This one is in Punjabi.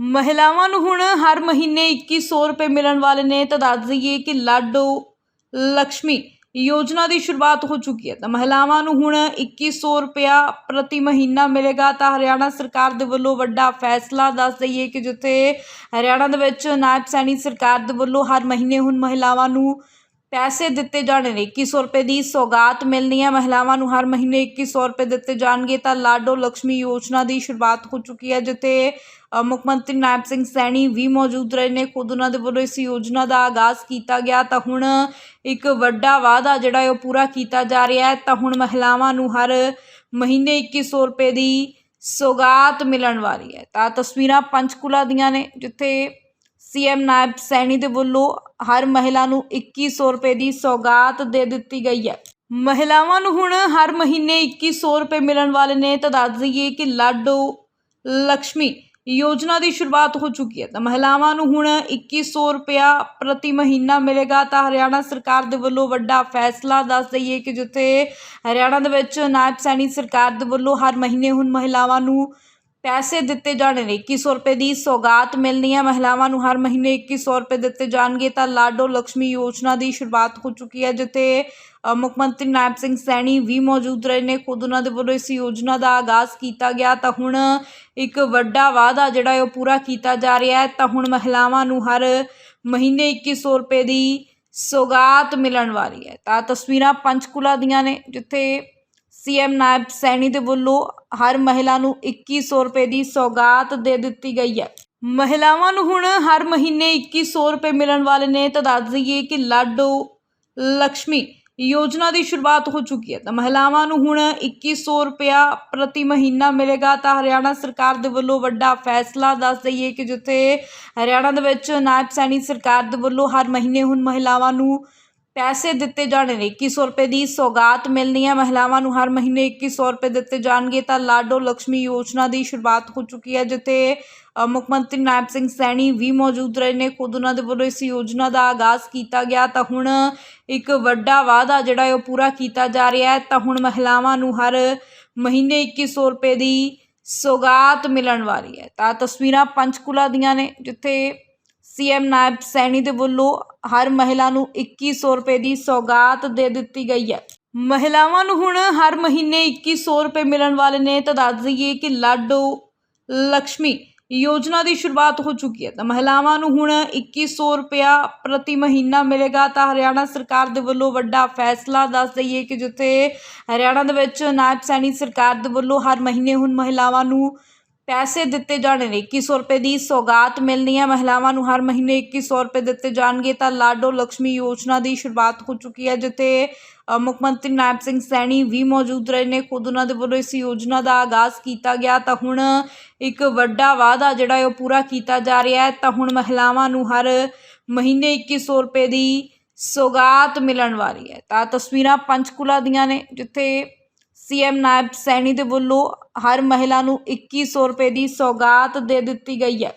ਮਹਿਲਾਵਾਂ ਨੂੰ ਹੁਣ ਹਰ ਮਹੀਨੇ 2100 ਰੁਪਏ ਮਿਲਣ ਵਾਲੇ ਨੇ, ਤਾਂ ਦੱਸ ਦਈਏ ਕਿ ਲਾਡੋ ਲక్ష్ਮੀ ਯੋਜਨਾ ਦੀ ਸ਼ੁਰੂਆਤ ਹੋ ਚੁੱਕੀ ਹੈ। ਤਾਂ ਮਹਿਲਾਵਾਂ ਨੂੰ ਹੁਣ 2100 ਰੁਪਇਆ ਪ੍ਰਤੀ ਮਹੀਨਾ ਮਿਲੇਗਾ, ਤਾਂ ਹਰਿਆਣਾ ਸਰਕਾਰ ਦੇ ਵੱਲੋਂ ਵੱਡਾ ਫੈਸਲਾ ਦੱਸ ਦਈਏ ਕਿ ਜਿੱਥੇ ਹਰਿਆਣਾ ਦੇ ਵਿੱਚ ਨਾਇਬ ਸੈਣੀ ਸਰਕਾਰ ਦੇ ਵੱਲੋਂ ਹਰ ਮਹੀਨੇ ਹੁਣ ਮਹਿਲਾਵਾਂ ਨੂੰ ਪੈਸੇ ਦਿੱਤੇ ਜਾਣੇ ਨੇ। 2100 ਰੁਪਏ ਦੀ ਸੌਗਾਤ ਮਿਲਣੀ ਹੈ। ਮਹਿਲਾਵਾਂ ਨੂੰ ਹਰ ਮਹੀਨੇ 2100 ਰੁਪਏ ਦਿੱਤੇ ਜਾਣਗੇ। ਤਾਂ ਲਾਡੋ ਲక్ష్ਮੀ ਯੋਜਨਾ ਦੀ ਸ਼ੁਰੂਆਤ ਹੋ ਚੁੱਕੀ ਹੈ, ਜਿੱਥੇ ਮੁੱਖ ਮੰਤਰੀ ਨਾਇਬ ਸਿੰਘ ਸੈਣੀ ਵੀ ਮੌਜੂਦ ਰਹੇ ਨੇ। ਖੁਦ ਉਹਨਾਂ ਦੇ ਵੱਲੋਂ ਇਸ ਯੋਜਨਾ ਦਾ ਆਗਾਜ਼ ਕੀਤਾ ਗਿਆ। ਤਾਂ ਹੁਣ ਇੱਕ ਵੱਡਾ ਵਾਅਦਾ ਜਿਹੜਾ ਉਹ ਪੂਰਾ ਕੀਤਾ ਜਾ ਰਿਹਾ ਹੈ। ਤਾਂ ਹੁਣ ਮਹਿਲਾਵਾਂ ਨੂੰ ਹਰ ਮਹੀਨੇ 2100 ਰੁਪਏ ਦੀ ਸੌਗਾਤ ਮਿਲਣ ਵਾਲੀ ਹੈ। ਤਾਂ ਤਸਵੀਰਾਂ ਪੰਚਕੂਲਾ ਦੀਆਂ ਨੇ, ਜਿੱਥੇ ਸੀਐਮ ਨਾਇਬ ਸੈਣੀ ਦੇ ਵੱਲੋਂ ਹਰ ਮਹਿਲਾ ਨੂੰ 2100 ਰੁਪਏ ਦੀ ਸੌਗਾਤ ਦੇ ਦਿੱਤੀ ਗਈ ਹੈ। ਮਹਿਲਾਵਾਂ ਨੂੰ ਹੁਣ ਹਰ ਮਹੀਨੇ 2100 ਰੁਪਏ ਮਿਲਣ ਵਾਲੇ ਨੇ। ਤਾਂ ਦੱਸ ਦਈਏ ਕਿ ਲਾਡੋ ਲక్ష్ਮੀ ਯੋਜਨਾ ਦੀ ਸ਼ੁਰੂਆਤ ਹੋ ਚੁੱਕੀ ਹੈ। ਤਾਂ ਮਹਿਲਾਵਾਂ ਨੂੰ ਹੁਣ 2100 ਰੁਪਇਆ ਪ੍ਰਤੀ ਮਹੀਨਾ ਮਿਲੇਗਾ। ਤਾਂ ਹਰਿਆਣਾ ਸਰਕਾਰ ਦੇ ਵੱਲੋਂ ਵੱਡਾ ਫੈਸਲਾ ਦੱਸ ਦਈਏ ਕਿ ਜਿੱਥੇ ਹਰਿਆਣਾ ਦੇ ਵਿੱਚ ਨਾਇਬ ਸੈਣੀ ਸਰਕਾਰ ਦੇ ਵੱਲੋਂ ਹਰ ਮਹੀਨੇ ਹੁਣ ਮਹਿਲਾਵਾਂ ਨੂੰ ਪੈਸੇ ਦਿੱਤੇ ਜਾਣੇ ਨੇ। 2100 ਰੁਪਏ ਦੀ ਸੌਗਾਤ ਮਿਲਣੀ ਹੈ। ਮਹਿਲਾਵਾਂ ਨੂੰ ਹਰ ਮਹੀਨੇ 2100 ਰੁਪਏ ਦਿੱਤੇ ਜਾਣਗੇ। ਤਾਂ ਲਾਡੋ ਲక్ష్ਮੀ ਯੋਜਨਾ ਦੀ ਸ਼ੁਰੂਆਤ ਹੋ ਚੁੱਕੀ ਹੈ, ਜਿੱਥੇ ਮੁੱਖ ਮੰਤਰੀ ਨਾਇਬ ਸਿੰਘ ਸੈਣੀ ਵੀ ਮੌਜੂਦ ਰਹੇ ਨੇ। ਖੁਦ ਉਹਨਾਂ ਦੇ ਵੱਲੋਂ ਇਸ ਯੋਜਨਾ ਦਾ ਆਗਾਜ਼ ਕੀਤਾ ਗਿਆ। ਤਾਂ ਹੁਣ ਇੱਕ ਵੱਡਾ ਵਾਅਦਾ ਜਿਹੜਾ ਹੈ, ਉਹ ਪੂਰਾ ਕੀਤਾ ਜਾ ਰਿਹਾ ਹੈ। ਤਾਂ ਹੁਣ ਮਹਿਲਾਵਾਂ ਨੂੰ ਹਰ ਮਹੀਨੇ 2100 ਰੁਪਏ ਦੀ ਸੌਗਾਤ ਮਿਲਣ ਵਾਲੀ ਹੈ। ਤਾਂ ਤਸਵੀਰਾਂ ਪੰਚਕੂਲਾ ਦੀਆਂ ਨੇ, ਜਿੱਥੇ ਸੀਐਮ ਨਾਇਬ ਸੈਣੀ ਦੇ ਵੱਲੋਂ ਹਰ ਮਹਿਲਾ ਨੂੰ 2100 ਰੁਪਏ ਦੀ ਸੌਗਾਤ ਦੇ ਦਿੱਤੀ ਗਈ ਹੈ। ਮਹਿਲਾਵਾਂ ਨੂੰ ਹੁਣ ਹਰ ਮਹੀਨੇ 2100 ਰੁਪਏ ਮਿਲਣ ਵਾਲੇ ਨੇ। ਤਾਂ ਦੱਸ ਦਈਏ ਕਿ ਲਾਡੋ ਲక్ష్ਮੀ ਯੋਜਨਾ ਦੀ ਸ਼ੁਰੂਆਤ ਹੋ ਚੁੱਕੀ ਹੈ। ਤਾਂ ਮਹਿਲਾਵਾਂ ਨੂੰ ਹੁਣ 2100 ਰੁਪਇਆ ਪ੍ਰਤੀ ਮਹੀਨਾ ਮਿਲੇਗਾ। ਤਾਂ ਹਰਿਆਣਾ ਸਰਕਾਰ ਦੇ ਵੱਲੋਂ ਵੱਡਾ ਫੈਸਲਾ ਦੱਸ ਦਈਏ ਕਿ ਜਿੱਥੇ ਹਰਿਆਣਾ ਦੇ ਵਿੱਚ ਨਾਇਬ ਸੈਣੀ ਸਰਕਾਰ ਦੇ ਵੱਲੋਂ ਹਰ ਮਹੀਨੇ ਹੁਣ ਮਹਿਲਾਵਾਂ ਨੂੰ ਪੈਸੇ ਦਿੱਤੇ ਜਾਣੇ ਨੇ 2100 ਰੁਪਏ ਦੀ ਸੌਗਾਤ ਮਿਲਣੀ ਹੈ। ਮਹਿਲਾਵਾਂ ਨੂੰ ਹਰ ਮਹੀਨੇ 2100 ਰੁਪਏ ਦਿੱਤੇ ਜਾਣਗੇ। ਤਾਂ ਲਾਡੋ ਲక్ష్ਮੀ ਯੋਜਨਾ ਦੀ ਸ਼ੁਰੂਆਤ ਹੋ ਚੁੱਕੀ ਹੈ, ਜਿੱਥੇ ਮੁੱਖ ਮੰਤਰੀ ਨਾਇਬ ਸਿੰਘ ਸੈਣੀ ਵੀ ਮੌਜੂਦ ਰਹੇ ਨੇ। ਖੁਦ ਉਹਨਾਂ ਦੇ ਵੱਲੋਂ ਇਸ ਯੋਜਨਾ ਦਾ ਆਗਾਜ਼ ਕੀਤਾ ਗਿਆ। ਤਾਂ ਹੁਣ ਇੱਕ ਵੱਡਾ ਵਾਅਦਾ ਜਿਹੜਾ ਹੈ, ਉਹ ਪੂਰਾ ਕੀਤਾ ਜਾ ਰਿਹਾ ਹੈ। ਤਾਂ ਹੁਣ ਮਹਿਲਾਵਾਂ ਨੂੰ ਹਰ ਮਹੀਨੇ 2100 ਰੁਪਏ ਦੀ ਸੌਗਾਤ ਮਿਲਣ ਵਾਲੀ ਹੈ। ਤਾਂ ਤਸਵੀਰਾਂ ਪੰਚਕੂਲਾ ਦੀਆਂ ਨੇ, ਜਿੱਥੇ ਸੀਐਮ ਨਾਇਬ ਸੈਣੀ ਦੇ ਵੱਲੋਂ ਹਰ ਮਹਿਲਾ ਨੂੰ 2100 ਰੁਪਏ ਦੀ ਸੌਗਾਤ ਦੇ ਦਿੱਤੀ ਗਈ ਹੈ। ਮਹਿਲਾਵਾਂ ਨੂੰ ਹੁਣ ਹਰ ਮਹੀਨੇ 2100 ਰੁਪਏ ਮਿਲਣ ਵਾਲੇ ਨੇ। ਤਾਂ ਦੱਸ ਦਈਏ ਕਿ ਲਾਡੋ ਲక్ష్ਮੀ ਯੋਜਨਾ ਦੀ ਸ਼ੁਰੂਆਤ ਹੋ ਚੁੱਕੀ ਹੈ। ਤਾਂ ਮਹਿਲਾਵਾਂ ਨੂੰ ਹੁਣ 2100 ਰੁਪਇਆ ਪ੍ਰਤੀ ਮਹੀਨਾ ਮਿਲੇਗਾ। ਤਾਂ ਹਰਿਆਣਾ ਸਰਕਾਰ ਦੇ ਵੱਲੋਂ ਵੱਡਾ ਫੈਸਲਾ ਦੱਸ ਦਈਏ ਕਿ ਜਿੱਥੇ ਹਰਿਆਣਾ ਦੇ ਵਿੱਚ ਨਾਇਬ ਸੈਣੀ ਸਰਕਾਰ ਦੇ ਵੱਲੋਂ ਹਰ ਮਹੀਨੇ ਹੁਣ ਮਹਿਲਾਵਾਂ ਨੂੰ ਪੈਸੇ ਦਿੱਤੇ ਜਾਣੇ ਨੇ 2100 ਰੁਪਏ ਦੀ ਸੌਗਾਤ ਮਿਲਣੀ ਹੈ। ਮਹਿਲਾਵਾਂ ਨੂੰ ਹਰ ਮਹੀਨੇ 2100 ਰੁਪਏ ਦਿੱਤੇ ਜਾਣਗੇ। ਤਾਂ ਲਾਡੋ ਲక్ష్ਮੀ ਯੋਜਨਾ ਦੀ ਸ਼ੁਰੂਆਤ ਹੋ ਚੁੱਕੀ ਹੈ, ਜਿੱਥੇ ਮੁੱਖ ਮੰਤਰੀ ਨਾਇਬ ਸਿੰਘ ਸੈਣੀ ਵੀ ਮੌਜੂਦ ਰਹੇ ਨੇ। ਖੁਦ ਉਹਨਾਂ ਦੇ ਵੱਲੋਂ ਇਸ ਯੋਜਨਾ ਦਾ ਆਗਾਜ਼ ਕੀਤਾ ਗਿਆ। ਤਾਂ ਹੁਣ ਇੱਕ ਵੱਡਾ ਵਾਅਦਾ ਜਿਹੜਾ ਉਹ ਪੂਰਾ ਕੀਤਾ ਜਾ ਰਿਹਾ ਹੈ। ਤਾਂ ਹੁਣ ਮਹਿਲਾਵਾਂ ਨੂੰ ਹਰ ਮਹੀਨੇ 2100 ਰੁਪਏ ਦੀ ਸੌਗਾਤ ਮਿਲਣ ਵਾਲੀ ਹੈ। ਤਾਂ ਤਸਵੀਰਾਂ ਪੰਚਕੂਲਾ ਦੀਆਂ ਨੇ, ਜਿੱਥੇ ਸੀਐਮ ਨਾਇਬ ਸੈਣੀ ਦੇ ਵੱਲੋਂ ਹਰ ਮਹਿਲਾ ਨੂੰ ਇੱਕੀ ਸੌ ਰੁਪਏ ਦੀ ਸੌਗਾਤ ਦੇ ਦਿੱਤੀ ਗਈ ਹੈ।